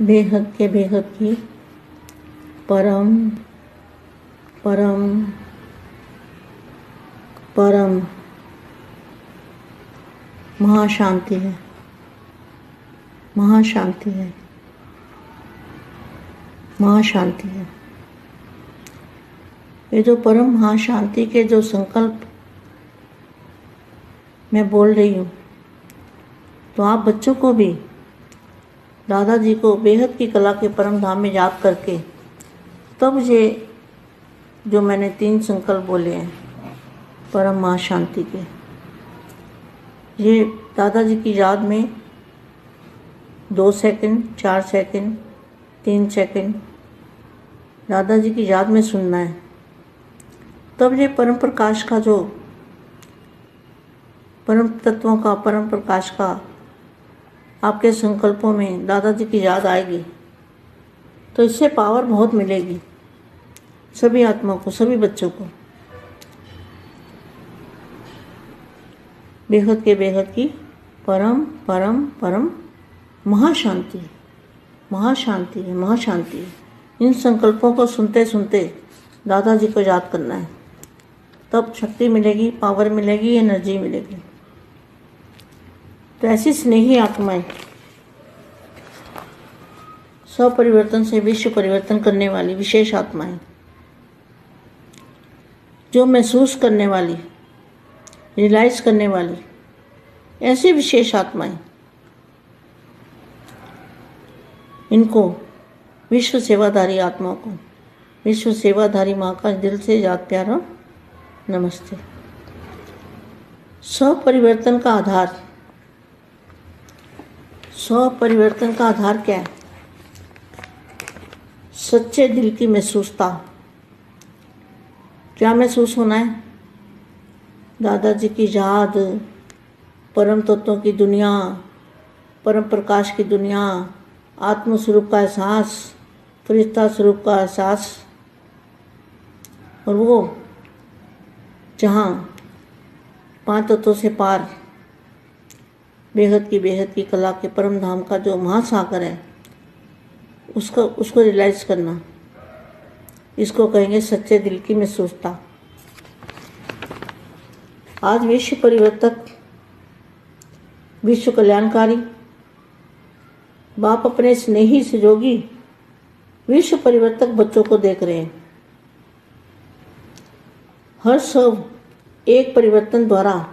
बेहद के बेहद की परम परम परम महाशांति है। महाशांति है। महाशांति है। ये जो परम महाशांति के जो संकल्प मैं बोल रही हूँ तो आप बच्चों को भी दादाजी को बेहद की कला के परम धाम में याद करके तब ये जो मैंने तीन संकल्प बोले हैं, परम माँ शांति के, ये दादाजी की याद में दो सेकंड चार सेकंड तीन सेकंड दादाजी की याद में सुनना है। तब ये परम प्रकाश का जो परम तत्वों का, परम प्रकाश का आपके संकल्पों में दादाजी की याद आएगी। तो इससे पावर बहुत मिलेगी। सभी आत्मा को, सभी बच्चों को। बेहद के बेहद की परम परम परम महाशांति। महाशांति है महाशांति है। इन संकल्पों को सुनते सुनते दादाजी को याद करना है। तब शक्ति मिलेगी, पावर मिलेगी, एनर्जी मिलेगी। तो ऐसी स्नेही आत्माएँ। स्व परिवर्तन से विश्व परिवर्तन करने वाली विशेष आत्माएँ। जो महसूस करने वाली रियलाइज़ करने वाली, ऐसी विशेष आत्माएँ। इनको विश्व सेवाधारी आत्माओं को, विश्व सेवाधारी माँ का दिल से याद प्यारा, नमस्ते। स्व परिवर्तन का आधार स्व परिवर्तन का आधार क्या है? सच्चे दिल की महसूसता। क्या महसूस होना है? दादाजी की याद, परम तत्वों की दुनिया, परम प्रकाश की दुनिया आत्म स्वरूप का एहसास, फरिश्ता स्वरूप का एहसास। और वो जहाँ पाँच तत्वों से पार बेहद की बेहद की कला के परम धाम का जो महासागर है, उसका, उसको रियलाइज़ करना। इसको कहेंगे सच्चे दिल की महसूसता। आज विश्व परिवर्तक, विश्व कल्याणकारी, बाप अपने स्नेही सहयोगी, विश्व परिवर्तक बच्चों को देख रहे हैं। हर सब एक परिवर्तन द्वारा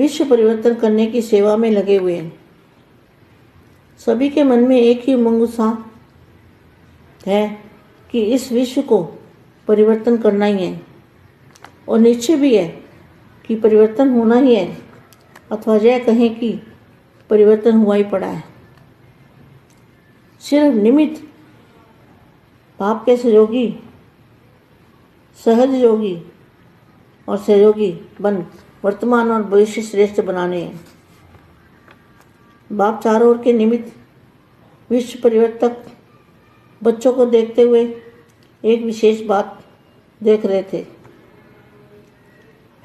विश्व परिवर्तन करने की सेवा में लगे हुए हैं। सभी के मन में एक ही उमंग उत्साह है कि इस विश्व को परिवर्तन करना ही है। और निश्चय भी है कि परिवर्तन होना ही है, अथवा यह कहें कि परिवर्तन हुआ ही पड़ा है। सिर्फ़ निमित्त पाप के सहयोगी, सहज योगी और सहयोगी बन वर्तमान और भविष्य श्रेष्ठ बनाने। बाप चारों ओर के निमित्त विश्व परिवर्तक बच्चों को देखते हुए एक विशेष बात देख रहे थे।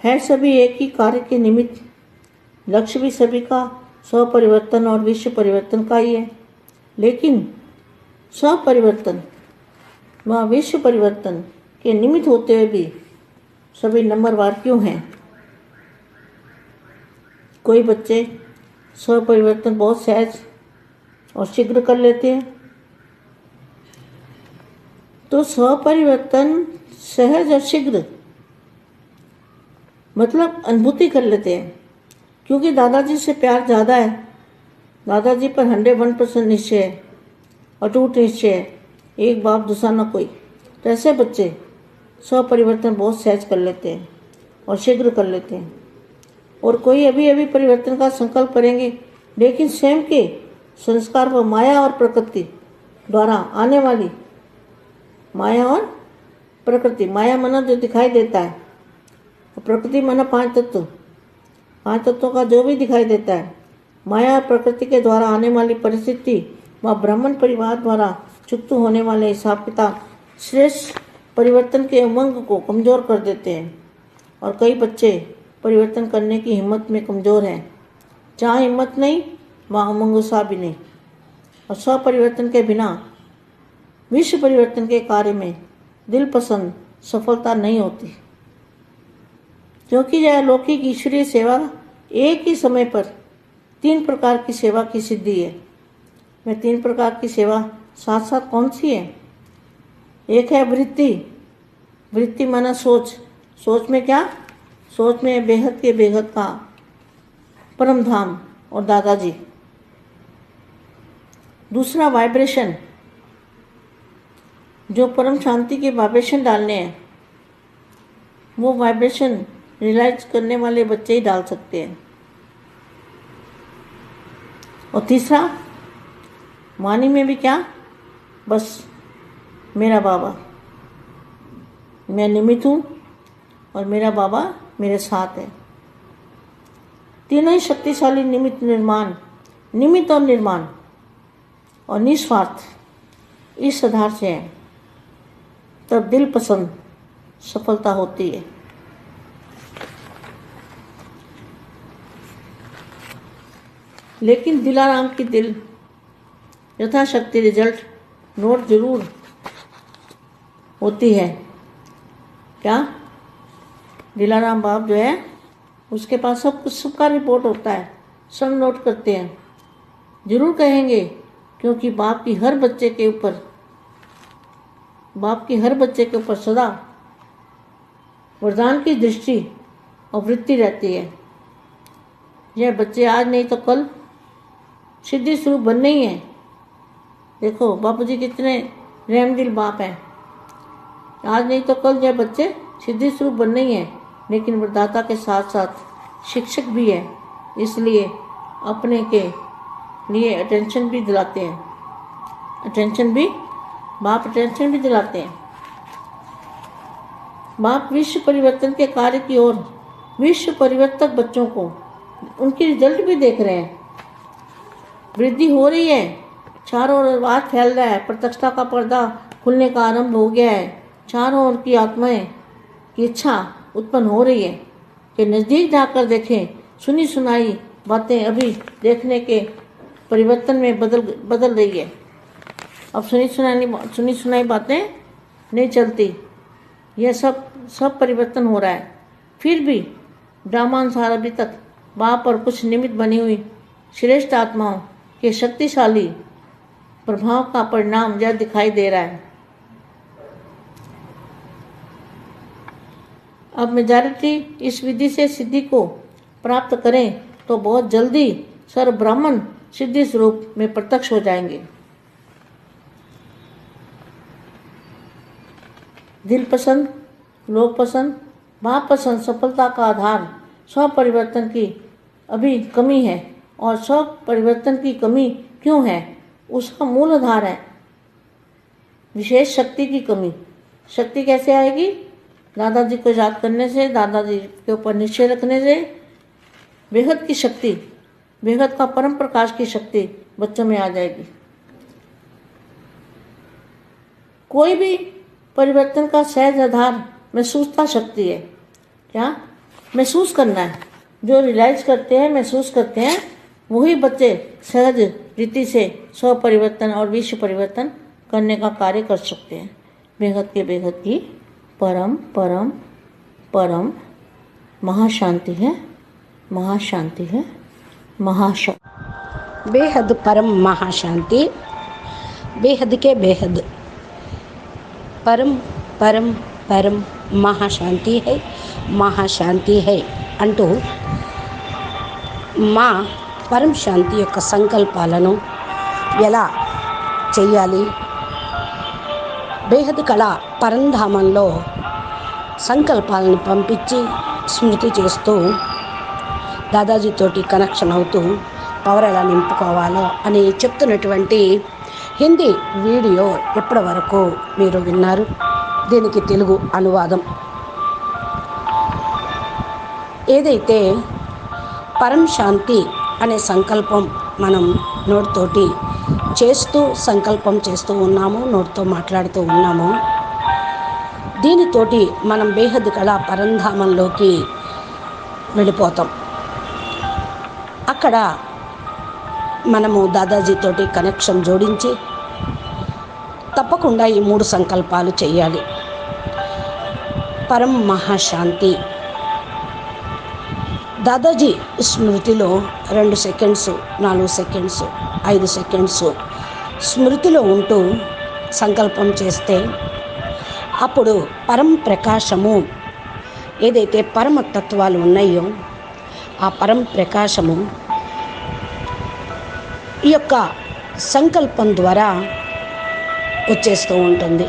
है सभी एक ही कार्य के निमित्त लक्ष्य भी सभी का स्व परिवर्तन और विश्व परिवर्तन का ही है। लेकिन स्वपरिवर्तन व विश्व परिवर्तन के निमित्त होते हुए भी सभी नंबरवार क्यों हैं? कोई बच्चे स्व परिवर्तन बहुत सहज और शीघ्र कर लेते हैं। तो स्व परिवर्तन सहज और शीघ्र मतलब अनुभूति कर लेते हैं। क्योंकि दादाजी से प्यार ज़्यादा है। दादाजी पर हंड्रेड वन परसेंट निश्चय है अटूट निश्चय है। एक बाप दूसरा न कोई। तो ऐसे बच्चे स्व परिवर्तन बहुत सहज कर लेते हैं और शीघ्र कर लेते हैं। और कोई अभी अभी परिवर्तन का संकल्प करेंगे। लेकिन स्वयं के संस्कार व माया और प्रकृति द्वारा आने वाली माया और प्रकृति, माया मना जो दिखाई देता है प्रकृति मना पाँच तत्व। पाँच तत्वों का जो भी दिखाई देता है, माया और प्रकृति के द्वारा आने वाली परिस्थिति व ब्राह्मण परिवार द्वारा चुप्त होने वाले हिसाब किताब श्रेष्ठ परिवर्तन के उमंग को कमज़ोर कर देते हैं। और कई बच्चे परिवर्तन करने की हिम्मत में कमज़ोर हैं। जहाँ हिम्मत नहीं, वहाँ उमंग उत्साह भी नहीं। और स्व परिवर्तन के बिना, विश्व परिवर्तन के कार्य में दिल पसंद, सफलता नहीं होती। क्योंकि यह अलौकिक ईश्वरीय सेवा एक ही समय पर तीन प्रकार की सेवा की सिद्धि है। मैं तीन प्रकार की सेवा साथ साथ कौन सी है? एक है वृत्ति। वृत्ति माना सोच। सोच में क्या? सोच में बेहद के बेहद का परम धाम और दादाजी। दूसरा वाइब्रेशन जो परम शांति के वाइब्रेशन डालने हैं, वो वाइब्रेशन रियलाइज़ करने वाले बच्चे ही डाल सकते हैं। और तीसरा, वाणी में भी क्या? बस, मेरा बाबा। मैं निमित हूँ और मेरा बाबा मेरे साथ है। तीनों ही शक्तिशाली निमित्त निर्माण, निमित्त और निर्माण, और निस्वार्थ इस आधार से है। तब दिल पसंद सफलता होती है। लेकिन दिलाराम की दिल, यथाशक्ति रिज़ल्ट नोट ज़रूर होती है। क्या? दिलाराम बाप जो है, उसके पास सब कुछ, सबका रिपोर्ट होता है। सब नोट करते हैं। ज़रूर कहेंगे, क्योंकि बाप की हर बच्चे के ऊपर, बाप की हर बच्चे के ऊपर सदा वरदान की दृष्टि और वृत्ति रहती है। यह बच्चे आज नहीं तो कल सिद्धि स्वरूप बनने ही हैं। देखो, बापू जी कितने रहम दिल बाप हैं। आज नहीं तो कल यह बच्चे सिद्धि स्वरूप बनने ही हैं। लेकिन वरदाता के साथ साथ शिक्षक भी है, इसलिए अपने के लिए अटेंशन भी दिलाते हैं। अटेंशन भी, बाप अटेंशन भी दिलाते हैं। बाप विश्व परिवर्तन के कार्य की ओर, विश्व परिवर्तक बच्चों को, उनकी रिज़ल्ट भी देख रहे हैं। वृद्धि हो रही है। चारों ओर बात फैल रहा है। प्रत्यक्षता का पर्दा खुलने का आरंभ हो गया है। चारों ओर की आत्माएँ की इच्छा उत्पन्न हो रही है। कि नज़दीक जाकर देखें, सुनी सुनाई बातें अभी देखने के परिवर्तन में बदल बदल रही है। अब सुनी सुनाई सुनी सुनाई बातें नहीं चलती। यह सब सब परिवर्तन हो रहा है। फिर भी ड्रामानुसार अभी तक वहाँ पर कुछ निमित्त बनी हुई श्रेष्ठ आत्माओं के शक्तिशाली प्रभाव का परिणाम यह दिखाई दे रहा है। अब मेजॉरिटी इस विधि से सिद्धि को प्राप्त करें तो बहुत जल्दी सर्व ब्राह्मण सिद्धि स्वरूप में प्रत्यक्ष हो जाएँगे। दिल पसंद लोग पसंद, भाव पसंद, सफलता का आधार स्व परिवर्तन की अभी कमी है और स्व परिवर्तन की कमी क्यों है, उसका मूल आधार है। विशेष शक्ति की कमी। शक्ति कैसे आएगी? दादाजी को याद करने से, दादाजी के ऊपर निश्चय रखने से, बेहद की शक्ति, बेहद का परम प्रकाश की शक्ति बच्चों में आ जाएगी। कोई भी परिवर्तन का सहज आधार महसूसता शक्ति है। क्या? महसूस करना है। जो रियलाइज़ करते हैं, महसूस करते हैं, वही बच्चे सहज रीति से स्व परिवर्तन और विश्व परिवर्तन करने का कार्य कर सकते हैं। बेहद के बेहद की परम परम परम महाशांति है महाशांति है महाशांति बेहद परम महाशांति बेहद के बेहद परम परम పరం మహాశాంతి హై మహాశాంతి హై అంటూ మా పరం శాంతి యొక్క సంకల్పాలను ఎలా చెయ్యాలి బేహద్ కళ పరంధామంలో సంకల్పాలను పంపించి స్మృతి చేస్తూ దాదాజీతోటి కనెక్షన్ అవుతూ పవర్ ఎలా నింపుకోవాలో అని చెప్తున్నటువంటి హిందీ వీడియో ఎప్పటి వరకు మీరు విన్నారు? దీనికి తెలుగు అనువాదం. ఏదైతే పరం శాంతి అనే సంకల్పం మనం నోటితోటి చేస్తూ సంకల్పం చేస్తూ ఉన్నాము నోటితో మాట్లాడుతూ ఉన్నాము. దీనితోటి మనం బేహద్ కళ పరంధామంలోకి వెళ్ళిపోతాం. అక్కడ మనము దాదాజీతోటి కనెక్షన్ జోడించి తప్పకుండా ఈ మూడు సంకల్పాలు చేయాలి. పరం మహాశాంతి దాదాజీ స్మృతిలో రెండు సెకండ్స్ నాలుగు సెకండ్స్ ఐదు సెకండ్స్ స్మృతిలో ఉంటూ సంకల్పం చేస్తే అప్పుడు పరం ప్రకాశము ఏదైతే పరమ తత్వాలు ఉన్నాయో ఆ పరం ప్రకాశము ఈ యొక్క సంకల్పం ద్వారా వచ్చేస్తూ ఉంటుంది.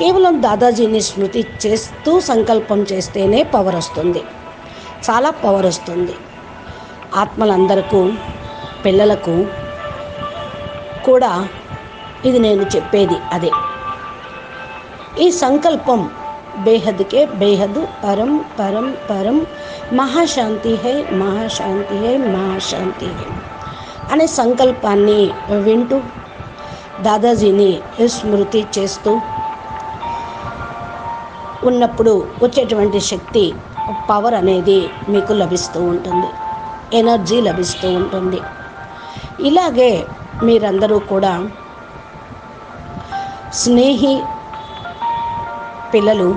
కేవలం దాదాజీని స్మృతి చేస్తూ సంకల్పం చేస్తేనే పవర్ వస్తుంది. చాలా పవర్ వస్తుంది. ఆత్మలందరకు పిల్లలకు కూడా ఇది నేను చెప్పేది అదే. ఈ సంకల్పం బేహద్కే బేహద్ పరం పరం పరం మహాశాంతి హై మహాశాంతి హై మహాశాంతి హై అనే సంకల్పాన్ని వింటూ దాదాజీని స్మృతి చేస్తూ ఉన్నప్పుడు వచ్చేటువంటి శక్తి పవర్ అనేది మీకు లభిస్తూ ఉంటుంది. ఎనర్జీ లభిస్తూ ఉంటుంది. ఇలాగే మీరందరూ కూడా స్నేహి పిల్లలు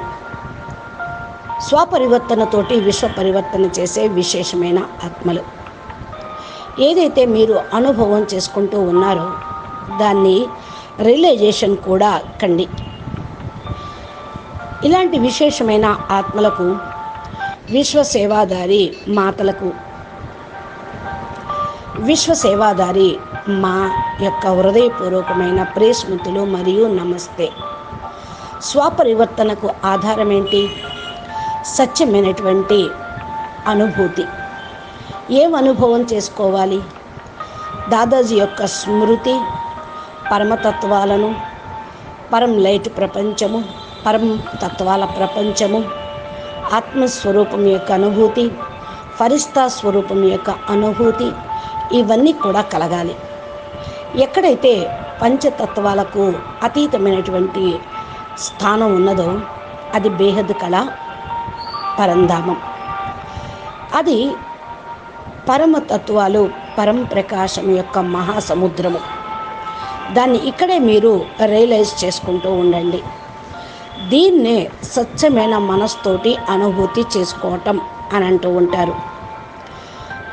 స్వపరివర్తనతోటి విశ్వ పరివర్తన చేసే విశేషమైన ఆత్మలు. ఏదైతే మీరు అనుభవం చేసుకుంటూ ఉన్నారో దాన్ని రియలైజేషన్ కూడా కండి. ఇలాంటి విశేషమైన ఆత్మలకు విశ్వసేవాదారి మాతలకు. విశ్వసేవాదారి మా యొక్క హృదయపూర్వకమైన ప్రేస్మృతులు మరియు నమస్తే. స్వపరివర్తనకు ఆధారం ఏంటి సత్యమైనటువంటి అనుభూతి. ఏం అనుభవం చేసుకోవాలి? దాదాజీ యొక్క స్మృతి పరమతత్వాలను పరం లైట్ ప్రపంచము పరం తత్వాల ప్రపంచము ఆత్మస్వరూపం యొక్క అనుభూతి ఫరిస్తా స్వరూపం యొక్క అనుభూతి ఇవన్నీ కూడా కలగాలి. ఎక్కడైతే పంచతత్వాలకు అతీతమైనటువంటి స్థానం ఉన్నదో అది బేహద్ కళ పరంధామం. అది పరమతత్వాలు పరం ప్రకాశం యొక్క మహాసముద్రము. దాన్ని ఇక్కడే మీరు రియలైజ్ చేసుకుంటూ ఉండండి. దీన్నే స్వచ్ఛమైన మనస్తోటి అనుభూతి చేసుకోవటం అని అంటూ ఉంటారు.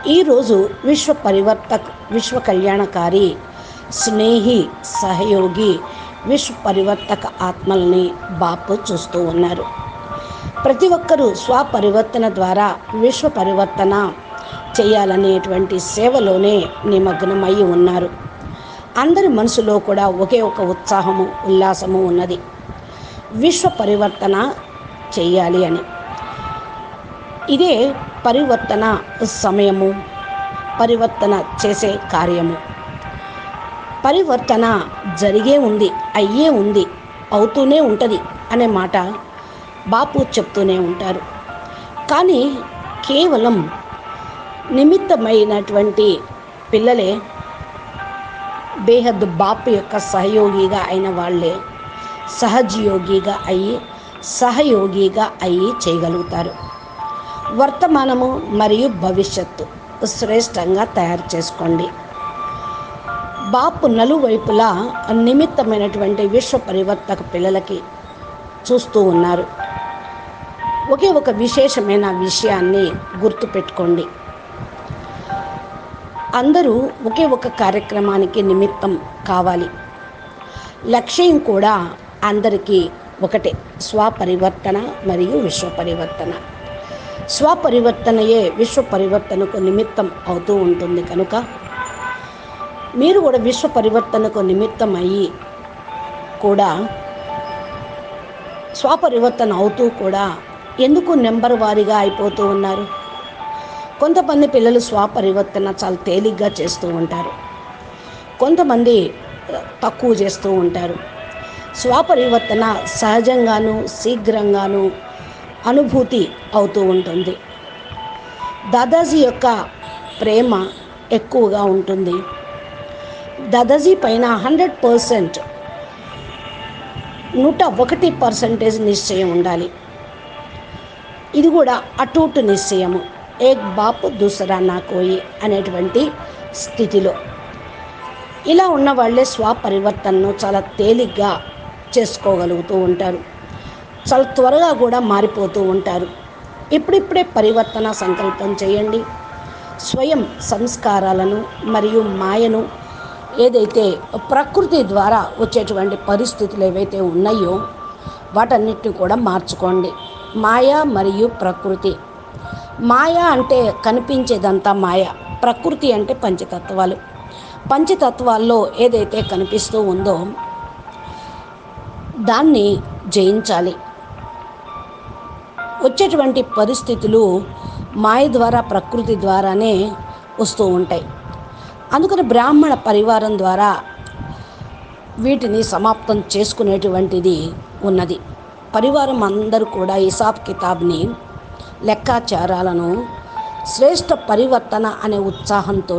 ఈరోజు విశ్వ పరివర్తక్ విశ్వ కళ్యాణకారి స్నేహి సహయోగి విశ్వ పరివర్తక ఆత్మల్ని బాపు చూస్తూ ఉన్నారు. ప్రతి ఒక్కరూ స్వపరివర్తన ద్వారా విశ్వ పరివర్తన చేయాలనేటువంటి సేవలోనే నిమగ్నమై ఉన్నారు. అందరి మనసులో కూడా ఒకే ఒక ఉత్సాహము ఉల్లాసము ఉన్నది. విశ్వ పరివర్తన చేయాలి అని. ఇదే పరివర్తన సమయము పరివర్తన చేసే కార్యము. పరివర్తన జరిగే ఉంది అయ్యే ఉంది అవుతూనే ఉంటుంది అనే మాట బాపు చెప్తూనే ఉంటారు. కానీ కేవలం నిమిత్తమైనటువంటి పిల్లలే బేహద్ బాపు యొక్క సహయోగిగా అయిన వాళ్ళే సహజయోగిగా అయ్యి సహయోగిగా అయ్యి చేయగలుగుతారు. వర్తమానము మరియు భవిష్యత్తు శ్రేష్టంగా తయారు చేసుకోండి. బాపు నలువైపులా నిమిత్తమైనటువంటి విశ్వ పరివర్తక పిల్లలకి చూస్తూ ఉన్నారు. ఒకే ఒక విశేషమైన విషయాన్ని గుర్తుపెట్టుకోండి. అందరూ ఒకే ఒక కార్యక్రమానికి నిమిత్తం కావాలి. లక్ష్యం కూడా అందరికీ ఒకటే స్వపరివర్తన మరియు విశ్వ పరివర్తన స్వపరివర్తనయే విశ్వ పరివర్తనకు నిమిత్తం అవుతూ ఉంటుంది కనుక మీరు కూడా విశ్వ పరివర్తనకు నిమిత్తం అయ్యి కూడా స్వపరివర్తన అవుతూ కూడా ఎందుకు నెంబర్ వారీగా అయిపోతూ ఉన్నారు? కొంతమంది పిల్లలు స్వపరివర్తన చాలా తేలిగ్గా చేస్తూ ఉంటారు. కొంతమంది తక్కువ చేస్తూ ఉంటారు. స్వపరివర్తన సహజంగాను శీఘ్రంగాను అనుభూతి అవుతూ ఉంటుంది. దాదాజీ యొక్క ప్రేమ ఎక్కువగా ఉంటుంది. దాదాజీ పైన హండ్రెడ్ పర్సెంట్ నూట ఒకటి పర్సెంటేజ్ నిశ్చయం ఉండాలి. ఇది కూడా అటూటు నిశ్చయము. ఏక్ బాపు దూసరా నా కోయి అనేటువంటి స్థితిలో. ఇలా ఉన్న వాళ్ళే స్వపరివర్తనను చాలా తేలిగ్గా చేసుకోగలుగుతూ ఉంటారు. చాలా త్వరగా కూడా మారిపోతూ ఉంటారు. ఇప్పుడిప్పుడే పరివర్తన సంకల్పం చేయండి. స్వయం సంస్కారాలను మరియు మాయను ఏదైతే ప్రకృతి ద్వారా వచ్చేటువంటి పరిస్థితులు ఏవైతే ఉన్నాయో వాటన్నిటిని కూడా మార్చుకోండి. మాయ మరియు ప్రకృతి. మాయ అంటే కనిపించేదంతా మాయ. ప్రకృతి అంటే పంచతత్వాలు. పంచతత్వాల్లో ఏదైతే కనిపిస్తూ ఉందో దాన్ని జయించాలి. వచ్చేటువంటి పరిస్థితులు మాయ ద్వారా ప్రకృతి ద్వారానే వస్తూ ఉంటాయి. అందుకని బ్రాహ్మణ పరివారం ద్వారా వీటిని సమాప్తం చేసుకునేటువంటిది ఉన్నది. పరివారం అందరూ కూడా హిసాబ్ కితాబ్ని లెక్కాచారాలను శ్రేష్ఠ పరివర్తన అనే ఉత్సాహంతో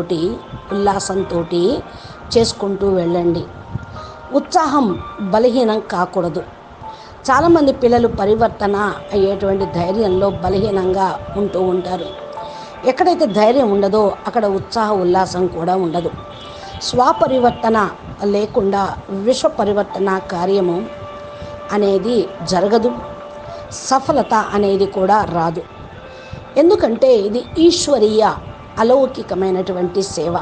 ఉల్లాసంతో చేసుకుంటూ వెళ్ళండి. ఉత్సాహం బలహీనం కాకూడదు. చాలామంది పిల్లలు పరివర్తన అయ్యేటువంటి ధైర్యంలో బలహీనంగా ఉంటూ ఉంటారు. ఎక్కడైతే ధైర్యం ఉండదో అక్కడ ఉత్సాహ ఉల్లాసం కూడా ఉండదు. స్వపరివర్తన లేకుండా విశ్వ పరివర్తన కార్యము అనేది జరగదు. సఫలత అనేది కూడా రాదు. ఎందుకంటే ఇది ఈశ్వరీయ అలౌకికమైనటువంటి సేవ.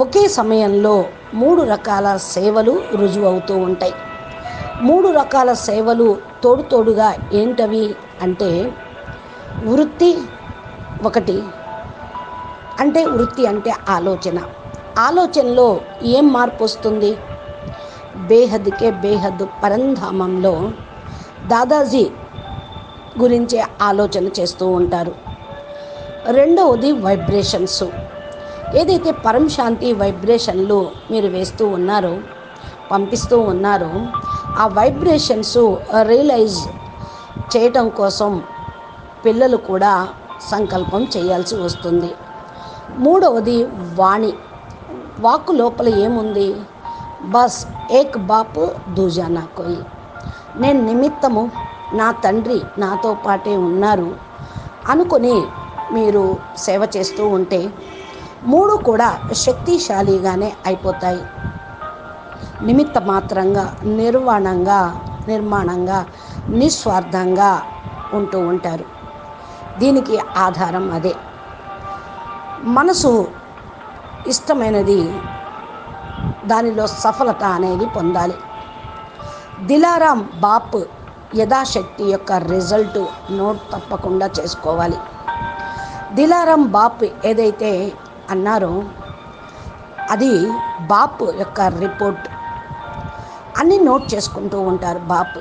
ఒకే సమయంలో మూడు రకాల సేవలు రుజువు అవుతూ ఉంటాయి. మూడు రకాల సేవలు తోడు తోడుగా ఏంటవి అంటే వృత్తి ఒకటి అంటే వృత్తి అంటే ఆలోచన. ఆలోచనలో ఏం మార్పు వస్తుంది? బేహద్కే బేహద్ పరంధామంలో దాదాజీ గురించే ఆలోచన చేస్తూ ఉంటారు. రెండవది వైబ్రేషన్స్. ఏదైతే పరం శాంతి వైబ్రేషన్లు మీరు వేస్తూ ఉన్నారో పంపిస్తూ ఉన్నారో ఆ వైబ్రేషన్స్ రియలైజ్ చేయటం కోసం పిల్లలు కూడా సంకల్పం చేయాల్సి వస్తుంది. మూడవది వాణి. వాక్కు లోపల ఏముంది? బస్ ఏక్ బాపు దూజానా కోయి. నేను నిమిత్తము నా తండ్రి నాతో పాటే ఉన్నారు అనుకొని మీరు సేవ చేస్తూ ఉంటే మూడు కూడా శక్తిశాలిగానే అయిపోతాయి. నిమిత్త మాత్రంగా నిర్వాణంగా నిర్మాణంగా నిస్వార్థంగా ఉంటూ ఉంటారు. దీనికి ఆధారం అదే. మనసు ఇష్టమైనది దానిలో సఫలత అనేది పొందాలి. దిలారాం బాప్ యథాశక్తి యొక్క రిజల్ట్ నోట్ తప్పకుండా చేసుకోవాలి. దిలారాం బాప్ ఏదైతే అన్నారో. అది బాప్ యొక్క రిపోర్ట్. అన్నీ నోట్ చేసుకుంటూ ఉంటారు బాప్.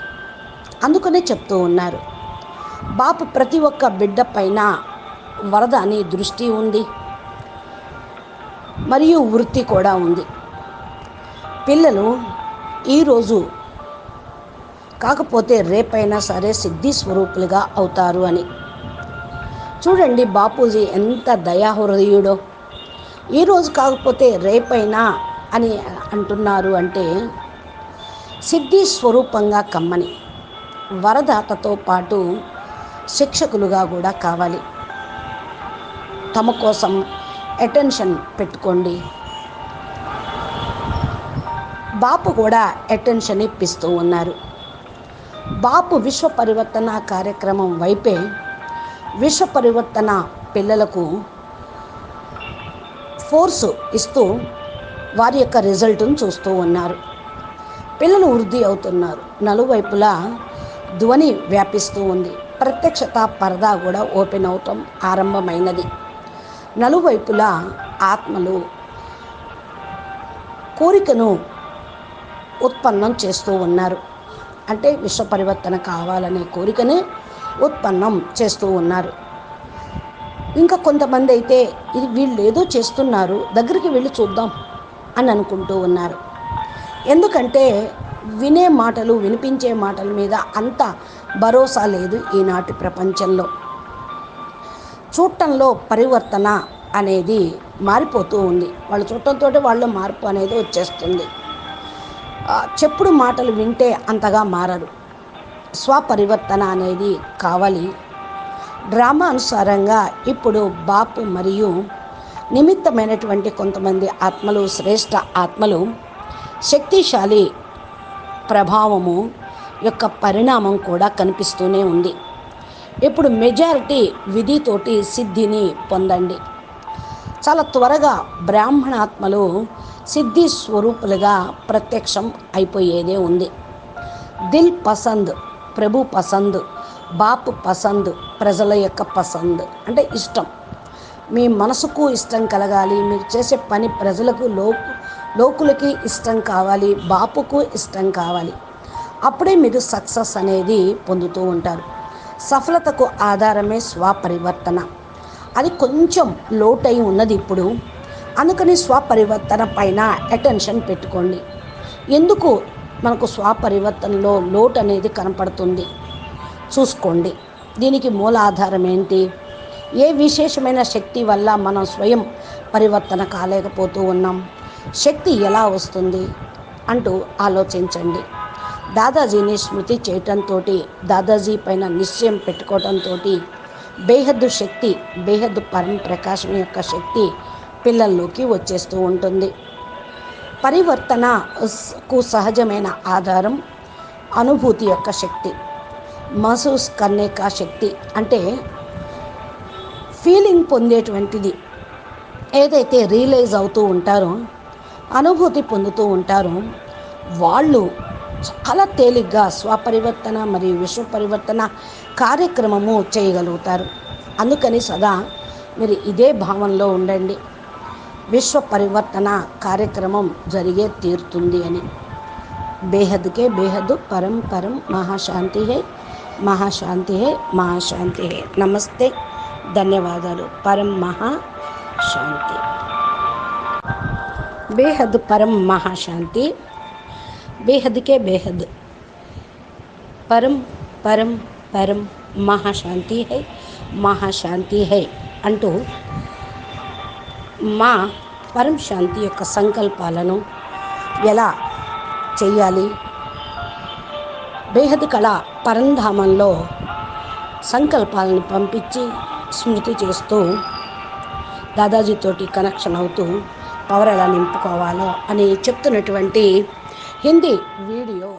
అందుకనే చెప్తూ ఉన్నారు. బాపు ప్రతి ఒక్క బిడ్డ పైన వరద అని దృష్టి ఉంది. మరియు వృత్తి కూడా ఉంది. పిల్లలు ఈరోజు కాకపోతే రేపైనా సరే సిద్ధి స్వరూపులుగా అవుతారు అని. చూడండి బాపూజీ ఎంత దయాహృదయుడో. ఈరోజు కాకపోతే రేపైనా అని అంటున్నారు అంటే సిద్ధి స్వరూపంగా కమ్మని వరదాతతో పాటు శిక్షకులుగా కూడా కావాలి. తమ కోసం అటెన్షన్ పెట్టుకోండి. బాపు కూడా అటెన్షన్ ఇప్పిస్తూ ఉన్నారు. బాపు విశ్వ పరివర్తన కార్యక్రమం వైపే విశ్వ పరివర్తన పిల్లలకు ఫోర్సు ఇస్తూ వారి యొక్క రిజల్ట్ను చూస్తూ ఉన్నారు. పిల్లలు వృద్ధి అవుతున్నారు. నలువైపులా ధ్వని వ్యాపిస్తూ ఉంది. ప్రత్యక్షత పరదా కూడా ఓపెన్ అవటం ఆరంభమైనది. నలువైపులా ఆత్మలు కోరికను ఉత్పన్నం చేస్తూ ఉన్నారు. అంటే విశ్వ పరివర్తన కావాలనే కోరికను ఉత్పన్నం చేస్తూ ఉన్నారు. ఇంకా కొంతమంది అయితే ఇది వీళ్ళు ఏదో చేస్తున్నారు దగ్గరికి వెళ్ళి చూద్దాం అని అనుకుంటూ ఉన్నారు. ఎందుకంటే వినే మాటలు వినిపించే మాటల మీద అంత భరోసా లేదు ఈనాటి ప్రపంచంలో. చూడటంలో పరివర్తన అనేది మారిపోతూ ఉంది. వాళ్ళు చూడటంతో వాళ్ళు మార్పు అనేది వచ్చేస్తుంది. చెప్పుడు మాటలు వింటే అంతగా మారరు. స్వపరివర్తన అనేది కావాలి. డ్రామా అనుసారంగా ఇప్పుడు బాపు మరియు నిమిత్తమైనటువంటి కొంతమంది ఆత్మలు శ్రేష్ఠ ఆత్మలు శక్తిశాలి ప్రభావము యొక్క పరిణామం కూడా కనిపిస్తూనే ఉంది. ఇప్పుడు మెజారిటీ విధితోటి సిద్ధిని పొందండి. చాలా త్వరగా బ్రాహ్మణాత్మలు సిద్ధి స్వరూపులుగా ప్రత్యక్షం అయిపోయేదే ఉంది. దిల్ పసంద్ ప్రభు పసంద్ బాప్ పసంద్ ప్రజల యొక్క పసంద్. అంటే ఇష్టం. మీ మనసుకు ఇష్టం కలగాలి మీరు చేసే పని ప్రజలకు లోకు లోకులకి ఇష్టం కావాలి బాపుకు ఇష్టం కావాలి. అప్పుడే మీరు సక్సెస్ అనేది పొందుతూ ఉంటారు. సఫలతకు ఆధారమే స్వపరివర్తన. అది కొంచెం లోటై ఉన్నది ఇప్పుడు. అందుకని స్వపరివర్తన పైన అటెన్షన్ పెట్టుకోండి. ఎందుకు మనకు స్వపరివర్తనలో లోటు అనేది కనపడుతుంది? చూసుకోండి. దీనికి మూల ఆధారం ఏంటి ఏ విశేషమైన శక్తి వల్ల మనం స్వయం పరివర్తన కాలేకపోతూ ఉన్నాం? శక్తి ఎలా వస్తుంది? అంటూ ఆలోచించండి. దాదాజీని స్మృతి చేయటంతో దాదాజీ పైన నిశ్చయం పెట్టుకోవటంతో బేహద్దు శక్తి బేహద్దు పరం ప్రకాశం యొక్క శక్తి పిల్లల్లోకి వచ్చేస్తూ ఉంటుంది. పరివర్తనకు సహజమైన ఆధారం అనుభూతి యొక్క శక్తి. మసూస్ కన్నేక శక్తి అంటే ఫీలింగ్ పొందేటువంటిది. ఏదైతే రియలైజ్ అవుతూ ఉంటారో అనుభూతి పొందుతూ ఉంటారో వాళ్ళు చాలా తేలిగ్గా స్వపరివర్తన మరియు విశ్వ పరివర్తన కార్యక్రమము చేయగలుగుతారు. అందుకని సదా మీరు ఇదే భావనలో ఉండండి. విశ్వ పరివర్తన కార్యక్రమం జరిగే తీరుతుంది అని. బేహద్కే బేహద్ పరం పరం మహాశాంతి హై. మహాశాంతి హై మహాశాంతి నమస్తే ధన్యవాదాలు. పరం మహాశాంతి. బేహద్ పరం మహాశాంతి. బేహద్కే బేహద్. పరం పరం పరం మహాశాంతి హై మహాశాంతి హై అంటూ మా పరం శాంతి యొక్క సంకల్పాలను ఎలా చేయాలి బేహద్ కళ పరంధామంలో సంకల్పాలను పంపించి స్మృతి చేస్తూ దాదాజీతోటి కనెక్షన్ అవుతూ పవర్ ఎలా నింపుకోవాలో అని చెప్తున్నటువంటి హిందీ వీడియో.